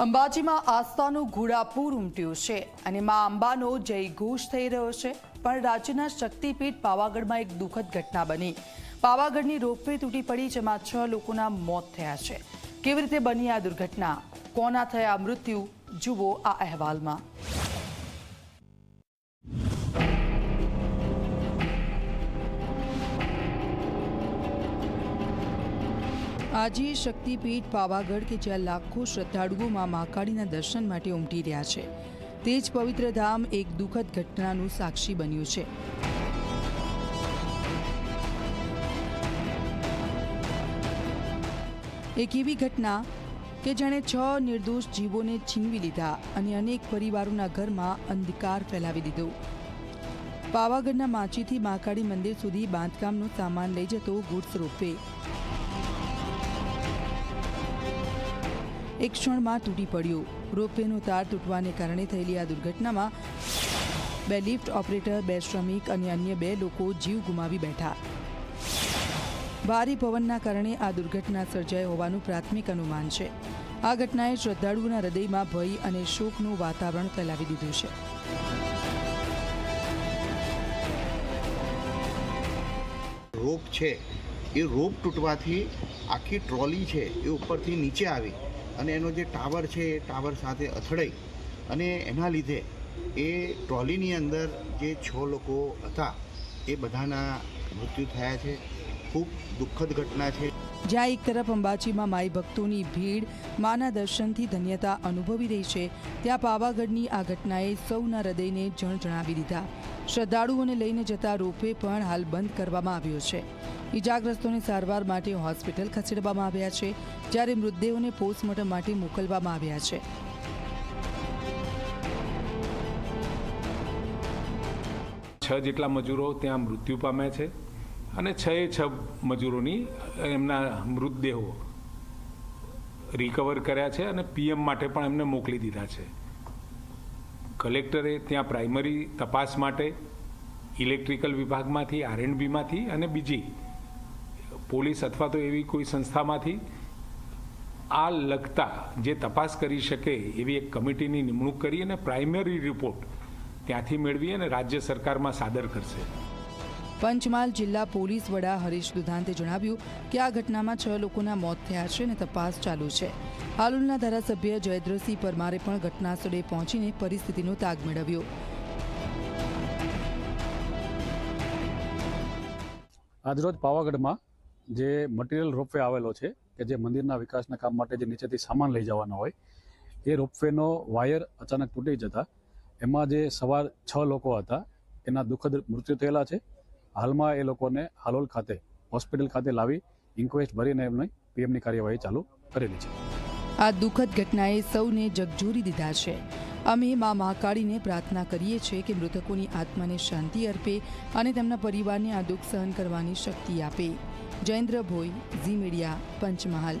અંબાજીમાં આસ્થાનું ઘોડાપૂર ઉમટ્યું છે અને મા અંબાનો જયઘોષ થઈ રહ્યો છે, પણ રાજ્યના શક્તિપીઠ પાવાગઢમાં એક દુઃખદ ઘટના બની. પાવાગઢની રોપવે તૂટી પડી, જેમાં છ લોકોના મોત થયા છે. કેવી રીતે બની આ દુર્ઘટના? કોના થયા મૃત્યુ? જુઓ આ અહેવાલમાં. આજે શક્તિપીઠ પાવાગઢ કે જ્યાં લાખો શ્રદ્ધાળુઓ માં મહાકાળીના દર્શન માટે ઉમટી રહ્યા છે. તે જ પવિત્ર ધામ એક દુઃખદ ઘટનાનું સાક્ષી બન્યું છે. એક એવી ઘટના કે જેણે છ નિર્દોષ જીવોને છીનવી લીધા અને અનેક પરિવારોના ઘરમાં અંધકાર ફેલાવી દીધો. પાવાગઢના માચીથી મહાકાળી મંદિર સુધી બાંધકામનો સામાન લઈ જતો ગુડ્સ રોપવે એક ક્ષણમાં તૂટી પડ્યો. રોપવેનો તાર તૂટવાને કારણે થયેલી આ દુર્ઘટનામાં બે લિફ્ટ ઓપરેટર, બે શ્રમિક અને અન્ય બે લોકો જીવ ગુમાવી બેઠા. ભારે પવનના કારણે આ દુર્ઘટના સર્જાઈ હોવાનું પ્રાથમિક અનુમાન છે. આ ઘટનાએ શ્રદ્ધાળુઓના હૃદયમાં ભય અને શોકનું વાતાવરણ ફેલાવી દીધું છે. રોપ છે. એ રોપ તૂટવાથી આખી ટ્રોલી છે એ ઉપરથી નીચે આવી. અને એનો જે ટાવર છે, એ ટાવર સાથે અથડાઈ અને એના લીધે એ ટ્રોલીની અંદર જે છ લોકો હતા, એ બધાના મૃત્યુ થયા છે. ખૂબ દુઃખદ ઘટના છે. જ્યાં એક તરફ અંબાજીમાં માઈ ભક્તોની ભીડ, માના દર્શનથી ધન્યતા અનુભવી રહી છે, ત્યાં પાવાગઢની આ ઘટનાએ સૌના હૃદયને જણ જણાવી દીધા. શ્રદ્ધાળુઓને લઈને જતા રોપવે પણ હાલ બંધ કરવામાં આવ્યો છે. ઈજાગ્રસ્તોને સારવાર માટે હોસ્પિટલ ખસેડવામાં આવ્યા છે, જ્યારે મૃતદેહોને પોસ્ટમોર્ટમ માટે મોકલવામાં આવ્યા છે. છ જેટલા મજૂરો ત્યાં મૃત્યુ પામ્યા છે અને છ એ છ મજૂરોની એમના મૃતદેહો રિકવર કર્યા છે અને પીએમ માટે પણ એમને મોકલી દીધા છે. કલેક્ટરે ત્યાં પ્રાઇમરી તપાસ માટે ઇલેક્ટ્રિકલ વિભાગમાંથી, આરએનબીમાંથી અને બીજી પોલીસ અથવા તો એવી કોઈ સંસ્થામાંથી આ લગતા જે તપાસ કરી શકે એવી એક કમિટીની નિમણૂક કરી અને પ્રાઇમરી રિપોર્ટ ત્યાંથી મેળવી અને રાજ્ય સરકારમાં સાદર કરશે. પંચમહાલ જિલ્લા પોલીસ વડા હરીશ દુધાંતે જણાવ્યું કે આ ઘટનામાં છ લોકોના મોત થયા છે અને તપાસ ચાલુ છે. હાલોલના ધારાસભ્ય જયદ્રસિંહ પરમારે પણ ઘટના સ્થળે પહોંચીને પરિસ્થિતિનો તાગ મેળવ્યો. આજરોજ પાવાગઢમાં જે મટીરિયલ રોપવે આવેલો છે કે જે મંદિરના વિકાસના કામ માટે જે નીચેથી સામાન લઈ જવાનો હોય, એ રોપવેનો વાયર અચાનક તૂટી જતા એમાં જે સવાર છ લોકો હતા, એના દુઃખદ મૃત્યુ થયેલા છે. હાલમાં એ લોકોને હાલોલ ખાતે, હોસ્પિટલ ખાતે લાવી ઇન્ક્વેસ્ટ ભરીને એમની પીએમની કાર્યવાહી ચાલુ કરેલી છે. આ દુઃખદ ઘટનાએ સૌને જગજોરી દીધા છે. અમે મા મહાકાળીને પ્રાર્થના કરીએ છીએ કે મૃતકોની આત્માને શાંતિ અર્પે અને તેમના પરિવારને આ દુઃખ સહન કરવાની શક્તિ આપે. Jayendra Bhoi, Zee media, Panchmahal.